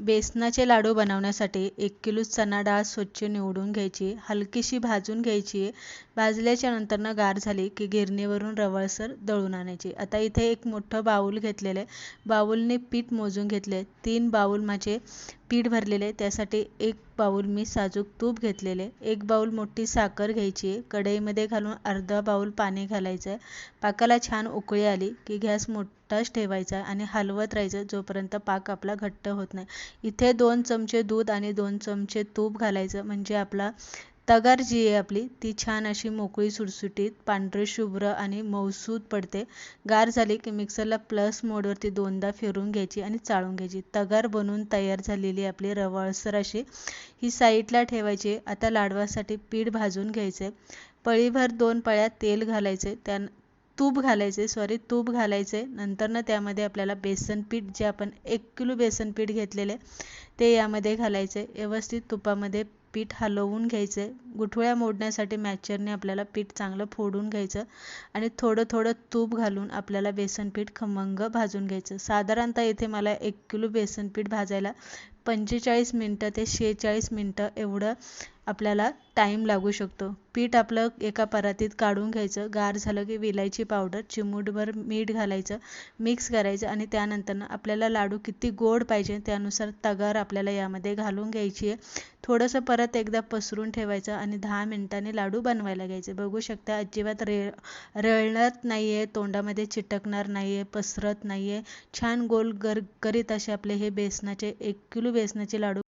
बेसनाचे लाडू बनवण्यासाठी एक किलो चणा डाळ स्वच्छ निवडून घ्यायची हलकीशी भाजून घ्यायची. भाजल्याच्या नंतरनं गार झाली की गिरणीवरून रवळसर दळून आणायची. आता इथे एक मोठं बाऊल घेतलेलं आहे. बाऊलने पीठ मोजून घेतले. तीन बाऊल माझे पीठ भरलेले त्यासाठी एक बाऊल मी साजूक तूप घेतलेले एक बाऊल मोठी साखर घ्यायची आहे. कढईमध्ये घालून अर्धा बाऊल पाणी घालायचं आहे. पाकाला छान उकळी आली की गॅस मोठाच ठेवायचा आणि हलवत राहायचं जोपर्यंत पाक आपला घट्ट होत नाही. इथे दोन चमचे दूध आणि दोन चमचे तूप घालायचं म्हणजे आपला तगार जी आहे आपली ती छान अशी मोकळी सुटसुटीत पांढरे शुभ्र आणि मऊसूद पडते. गार झाली की मिक्सरला प्लस मोडवरती दोनदा फिरून घ्यायची आणि चाळून घ्यायची. तगार बनवून तयार झालेली आपली रवळसर अशी ही साईडला ठेवायची. आता लाडवासाठी पीठ भाजून घ्यायचे पळीभर दोन पळ्या तेल घालायचे त्या तूप घालायचे सॉरी तूप घालायचे. नंतरनं त्यामध्ये आपल्याला बेसन पीठ जे आपण एक किलो बेसन पीठ घेतलेले ते यामध्ये घालायचे. व्यवस्थित तुपामध्ये पीठ हलवून घ्यायचे. गुठळ्या मोडण्यासाठी मॅचरने आपल्याला पीठ चांगलं फोडून घ्यायचं आणि थोडं थोडं तूप घालून आपल्याला बेसन पीठ खमंग भाजून घ्यायचं. साधारणतः इथे मला एक किलो बेसन पीठ भाजायला पंचेचाळीस मिनटं ते शेहेचाळीस मिनटं एवढं आपल्याला टाईम लागू शकतो. पीठ आपलं एका परातीत काढून घ्यायचं. गार झालं की विलायची पावडर चिमूटभर मीठ घालायचं. मिक्स करायचं आणि त्यानंतरनं आपल्याला लाडू किती गोड पाहिजे त्यानुसार तगार आपल्याला यामध्ये घालून घ्यायची आहे. थोडंसं परत एकदा पसरून ठेवायचं आणि दहा मिनटांनी लाडू बनवायला घ्यायचे. बघू शकता अजिबात रे रळत नाही आहे तोंडामध्ये चिटकणार नाही आहे पसरत नाही आहे छान गोल गर करीत असे आपले हे बेसनाचे एक किलो बेसनाचे लाडू